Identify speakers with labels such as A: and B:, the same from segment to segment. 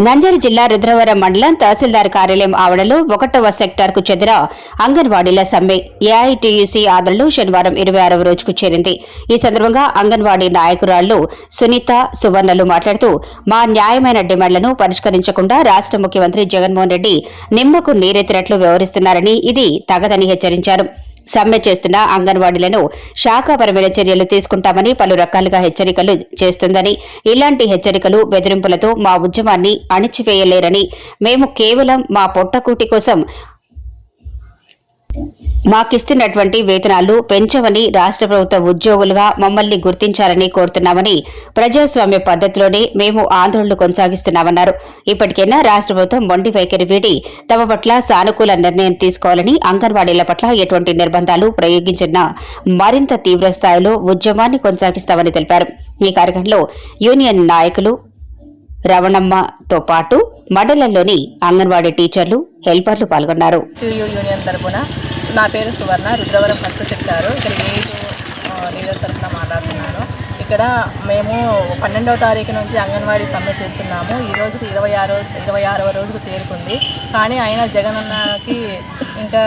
A: నంజారి జిల్లా రుద్రవరం మండలం తహసీల్దార్ కార్యాలయం ఆవరణలో ఒకటవ సెక్టార్కు చెందిన అంగన్వాడీల సమ్మె ఏఐటీయూసీ ఆదరణలో శనివారం ఇరవై ఆరవ రోజుకు చేరింది. ఈ సందర్భంగా అంగన్వాడీ నాయకురాళ్ళు సునీత సువర్ణలు మాట్లాడుతూ మా న్యాయమైన డిమాండ్లను పరిష్కరించకుండా రాష్ట ముఖ్యమంత్రి జగన్మోహన్ రెడ్డి నిమ్మకు నీరెత్తినట్లు వ్యవహరిస్తున్నారని ఇది తగదని హెచ్చరించారు. సమ్మె చేస్తున్న అంగన్వాడీలను శాఖాపరమైన చర్యలు తీసుకుంటామని పలు రకాలుగా హెచ్చరికలు చేస్తుందని ఇలాంటి హెచ్చరికలు బెదిరింపులతో మా ఉద్యమాన్ని అణిచివేయలేరని మేము కేవలం మా పొట్టకూటి కోసం మాకిస్తున్నటువంటి వేతనాలు పెంచవని రాష్ట్ర ప్రభుత్వ ఉద్యోగులుగా మమ్మల్ని గుర్తించాలని కోరుతున్నామని ప్రజాస్వామ్య పద్ధతిలోనే మేము ఆందోళనలు కొనసాగిస్తున్నామన్నారు. ఇప్పటికైనా రాష్ట్ర ప్రభుత్వం మొండి వైఖరి వీడి తమ పట్ల సానుకూల నిర్ణయం తీసుకోవాలని అంగన్వాడీల పట్ల ఎటువంటి నిర్బంధాలు ప్రయోగించిన మరింత తీవ్ర స్థాయిలో ఉద్యమాన్ని కొనసాగిస్తామని తెలిపారు. ఈ కార్యక్రమంలో యూనియన్ నాయకులు రవణమ్మతో పాటు మండలంలోని అంగన్వాడీ టీచర్లు హెల్పర్లు పాల్గొన్నారు.
B: యూనియన్ తరపున నా పేరు సువర్ణ రుద్రవరం ఫస్ట్ సెక్టారు. ఇక్కడ ఇక్కడ మేము పన్నెండవ తారీఖు నుంచి అంగన్వాడీ సమ్మె చేస్తున్నాము. ఈ రోజుకి ఇరవై ఆరో ఇరవై ఆరవ రోజుకు చేరుకుంది. కానీ ఆయన జగన్ అన్నకి ఇంకా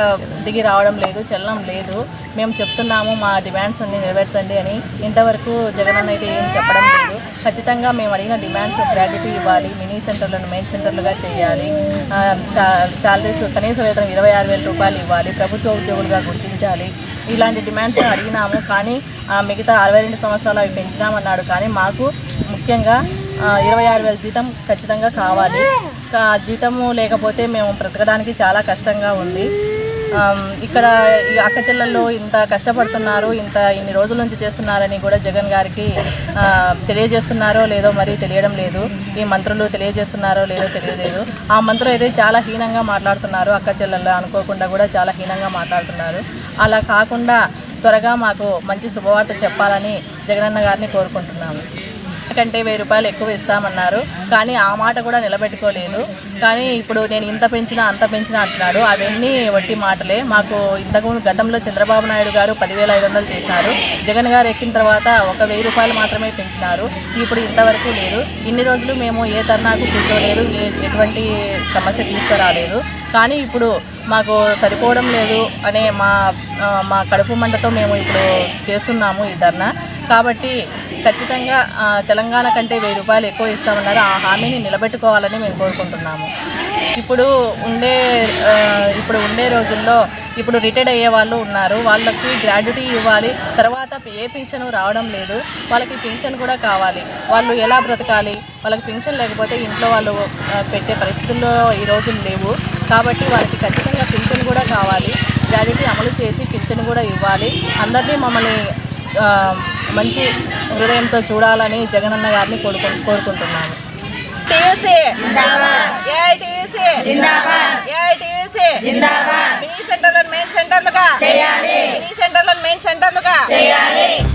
B: దిగి రావడం లేదు చెల్లం లేదు. మేము చెప్తున్నాము మా డిమాండ్స్ అన్ని నెరవేర్చండి అని. ఇంతవరకు జగనన్న అయితే ఏం చెప్పడం లేదు. ఖచ్చితంగా మేము అడిగిన డిమాండ్స్ గ్రాట్యుటీ ఇవ్వాలి. మినీ సెంటర్లను మెయిన్ సెంటర్లుగా చేయాలి. శాలరీస్ కనీస వేతనం ఇరవై ఆరు వేల రూపాయలు ఇవ్వాలి. ప్రభుత్వ ఉద్యోగులుగా గుర్తించాలి. ఇలాంటి డిమాండ్స్ అడిగినాము కానీ ఆ, మిగతా అరవై రెండు సంవత్సరాలు అవి పెంచినామన్నాడు. కానీ మాకు ముఖ్యంగా ఇరవై ఆరు వేల జీతం ఖచ్చితంగా కావాలి. జీతము లేకపోతే మేము బ్రతకడానికి చాలా కష్టంగా ఉంది. ఇక్కడ ఈ అక్క చెల్లెళ్ళు ఇంత కష్టపడుతున్నారు ఇంత ఇన్ని రోజుల నుంచి చేస్తున్నారని కూడా జగన్ గారికి తెలియజేస్తున్నారో లేదో మరి తెలియడం లేదు. ఈ మంత్రులు తెలియజేస్తున్నారో లేదో తెలియలేదు. ఆ మంత్రులు అయితే చాలా హీనంగా మాట్లాడుతున్నారు అక్క చెల్లెళ్ళు అనుకోకుండా కూడా చాలా హీనంగా మాట్లాడుతున్నారు. అలా కాకుండా త్వరగా మాకు మంచి శుభవార్త చెప్పాలని జగనన్న గారిని కోరుకుంటున్నాము. కంటే వెయ్యి రూపాయలు ఎక్కువ ఇస్తామన్నారు. కానీ ఆ మాట కూడా నిలబెట్టుకోలేదు. కానీ ఇప్పుడు నేను ఇంత పెంచినా అంత పెంచినా అంటున్నాడు. అవన్నీ వట్టి మాటలే. మాకు ఇంతకు గతంలో చంద్రబాబు నాయుడు గారు పదివేల ఐదు వందలు చేసినారు. జగన్ గారు ఎక్కిన తర్వాత ఒక వెయ్యి రూపాయలు మాత్రమే పెంచినారు. ఇప్పుడు ఇంతవరకు లేదు. ఇన్ని రోజులు మేము ఏ ధర్నాకు కూర్చోలేదు. ఏ ఎటువంటి సమస్య తీసుకురాలేదు. కానీ ఇప్పుడు మాకు సరిపోవడం లేదు అనే మా మా కడుపు మంటతో మేము ఇప్పుడు చేస్తున్నాము ఈ ధర్నా. కాబట్టి ఖచ్చితంగా తెలంగాణ కంటే వెయ్యి రూపాయలు ఎక్కువ ఇస్తామన్నారు. ఆ హామీని నిలబెట్టుకోవాలని మేము కోరుకుంటున్నాము. ఇప్పుడు ఉండే ఇప్పుడు ఉండే రోజుల్లో ఇప్పుడు రిటైర్డ్ అయ్యే వాళ్ళు ఉన్నారు. వాళ్ళకి గ్రాడ్యుటీ ఇవ్వాలి. తర్వాత ఏ పింఛను రావడం లేదు. వాళ్ళకి పింఛన్ కూడా కావాలి. వాళ్ళు ఎలా బ్రతకాలి? వాళ్ళకి పింఛన్ లేకపోతే ఇంట్లో వాళ్ళు పెట్టే పరిస్థితుల్లో ఈ రోజులు లేవు. కాబట్టి వాళ్ళకి ఖచ్చితంగా పింఛన్ కూడా కావాలి. గ్రాడ్యుటీ అమలు చేసి పింఛన్ కూడా ఇవ్వాలి. అందరినీ మమ్మల్ని మంచి హృదయంతో చూడాలని జగనన్న గారిని కోరుకు కోరుకుంటున్నాను. టీయూసీ ఏఐటీయూసీ ఏఐటీయూసీ మినీ సెంటర్లను మెయిన్ సెంటర్లుగా. చేయాలి. మినీ సెంటర్లను మెయిన్ సెంటర్లుగా. చేయాలి.